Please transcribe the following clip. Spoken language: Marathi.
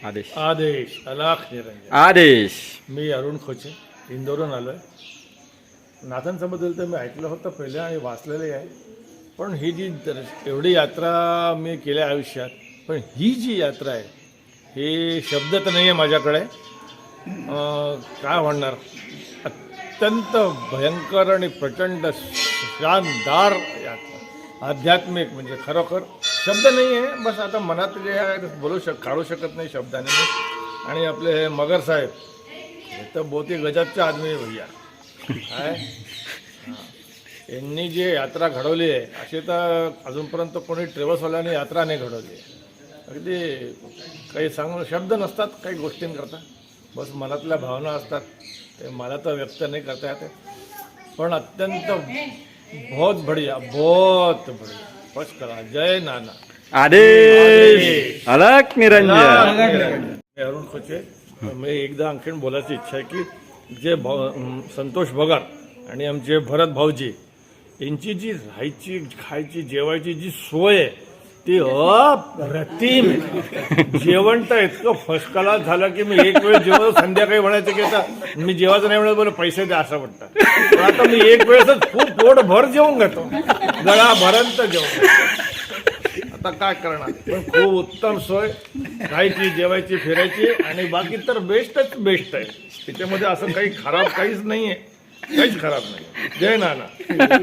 आदेश. आदेश. अलाख निरंजन. आदेश. मी अरुण खोचे इंदोरहून आलो आहे नाथांच्याबद्दल तर मी ऐकलं होतं पहिले आणि वाचलेलं आहे. पण ही जी एवढी यात्रा मी केल्या आयुष्यात पण ही जी यात्रा आहे हे शब्द तर नाही आहे माझ्याकडे काय म्हणणार? अत्यंत भयंकर आणि प्रचंड शानदार यात्रा. आध्यात्मिक म्हणजे खरोखर शब्द नाही आहे बस आता मनात जे आहे बोलू शक काढू शकत नाही शब्दाने. आणि आपले हे मगर साहेब हे तर बहुते गजबचे आदमी आहे भैया. काय? यांनी जे यात्रा घडवली आहे अशी तर अजूनपर्यंत कोणी ट्रेव्हल्सवाल्याने यात्रा नाही घडवली आहे. अगदी काही सांगू शब्द नसतात काही गोष्टींकरता. बस मनातल्या भावना असतात ते मला तर व्यक्त नाही करता येते. पण अत्यंत बहुत बढिया बहुत बढिया. फर्स्ट करा. जय नाना. आदेश. अलक निरंजन. मी अरुण खोचे. मी एकदा आणखीन बोलायची इच्छा आहे की जे संतोष भगार आणि आमचे भरत भाऊजी यांची जी राहायची खायची जेवायची जी सोय आहे ती अप्रतिम हो, जेवण तर इतकं फर्स्ट क्लास झालं की मी एक वेळ जेवण संध्याकाळी म्हणायचं की आता मी जेवायचं नाही म्हणत बोल पैसे द्या असं म्हणतात. आता मी एक वेळेसच खूप पोट भर जेवून घेतो. गळाभरंत जेवण आता काय करणार? पण खूप उत्तम सोय. खायची जेवायची फिरायची आणि बाकी तर बेस्टच बेस्ट आहे. त्याच्यामध्ये असं काही खराब काहीच नाही आहे काहीच खराब नाही जय नाना.